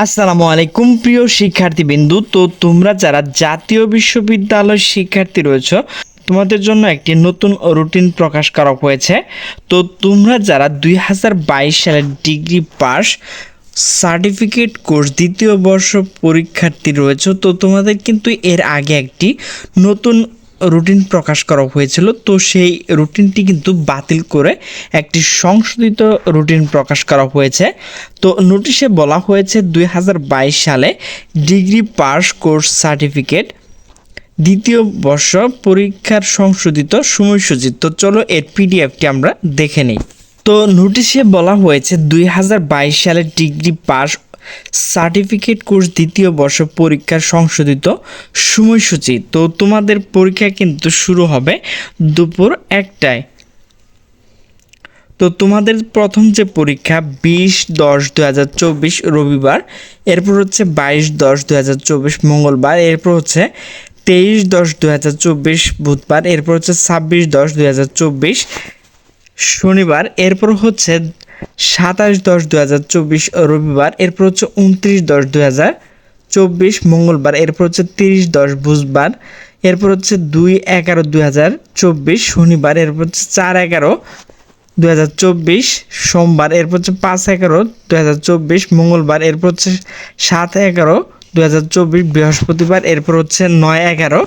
আসসালামু আলাইকুম, প্রিয় শিক্ষার্থী বিন্দু তো তোমরা যারা জাতীয় বিশ্ববিদ্যালয় শিক্ষার্থী রয়েছে, তোমাদের জন্য একটি নতুন রুটিন প্রকাশ করা হয়েছে। তো তোমরা যারা দুই হাজার বাইশ সালের ডিগ্রি পাস সার্টিফিকেট কোর্স দ্বিতীয় বর্ষ পরীক্ষার্থী রয়েছে, তো তোমাদের কিন্তু এর আগে একটি নতুন রুটিন প্রকাশ করা হয়েছিল, তো সেই রুটিনটি কিন্তু বাতিল করে একটি সংশোধিত রুটিন প্রকাশ করা হয়েছে। তো নোটিশে বলা হয়েছে, দুই হাজার বাইশ সালে ডিগ্রি পাস কোর্স সার্টিফিকেট দ্বিতীয় বর্ষ পরীক্ষার সংশোধিত সময়সূচি। তো চলো এর পিডিএফটি আমরা দেখে নিই। তো নোটিশে বলা হয়েছে, দুই সালের ডিগ্রি পাস সার্টিফিকেট কোর্স দ্বিতীয় বর্ষ পরীক্ষার সংশোধিত সময়সূচি। তো তোমাদের পরীক্ষা কিন্তু শুরু হবে দুপুর একটায়। তো তোমাদের প্রথম যে পরীক্ষা বিশ দশ দু হাজার চব্বিশ রবিবার, এরপর হচ্ছে বাইশ দশ দু হাজার চব্বিশ মঙ্গলবার, এরপর হচ্ছে তেইশ দশ দু হাজার চব্বিশ বুধবার, এরপর হচ্ছে ছাব্বিশ দশ দু হাজার চব্বিশ শনিবার, এরপর হচ্ছে সাতাশ দশ দু হাজার চব্বিশ রবিবার, এরপর হচ্ছে উনত্রিশ দশ দু হাজার চব্বিশ মঙ্গলবার, এরপর হচ্ছে তিরিশ দশ বুধবার, এরপর হচ্ছে দুই এগারো দুই হাজার চব্বিশ শনিবার, এরপর হচ্ছে চার এগারো দু হাজার চব্বিশ সোমবার, এরপর হচ্ছে পাঁচ এগারো দু হাজার চব্বিশ মঙ্গলবার, এরপর হচ্ছে সাত এগারো দু হাজার চব্বিশ বৃহস্পতিবার, এরপর হচ্ছে নয় এগারো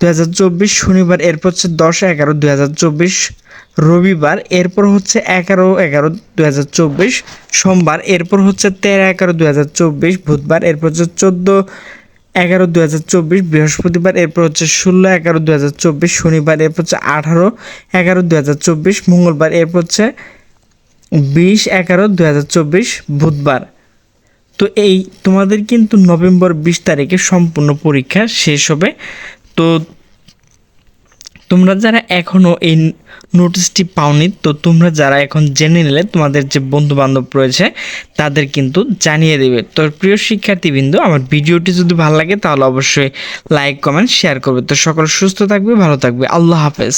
দু হাজার চব্বিশ শনিবার, এরপর হচ্ছে দশ এগারো দু হাজার চব্বিশ রবিবার, এরপর হচ্ছে এগারো এগারো দু হাজার চব্বিশ সোমবার, এরপর হচ্ছে তেরো এগারো দু হাজার চব্বিশ বুধবার, এরপর হচ্ছে চোদ্দ এগারো দু চব্বিশ বৃহস্পতিবার, এরপর হচ্ছে ষোলো এগারো দু চব্বিশ শনিবার, এরপর হচ্ছে আঠারো এগারো দু হাজার চব্বিশ মঙ্গলবার, এরপর হচ্ছে বিশ এগারো দু হাজার চব্বিশ বুধবার। তো এই তোমাদের কিন্তু নভেম্বর বিশ তারিখে সম্পূর্ণ পরীক্ষা শেষ হবে। তো তোমরা যারা এখনও এই নোটিশটি পাওনি, তো তোমরা যারা এখন জেনে নিলে তোমাদের যে বন্ধু বান্ধব রয়েছে, তাদের কিন্তু জানিয়ে দেবে। তো প্রিয় শিক্ষার্থীবৃন্দ, আমার ভিডিওটি যদি ভালো লাগে তাহলে অবশ্যই লাইক কমেন্ট শেয়ার করবে। তো সকল সুস্থ থাকবে, ভালো থাকবে। আল্লাহ হাফেজ।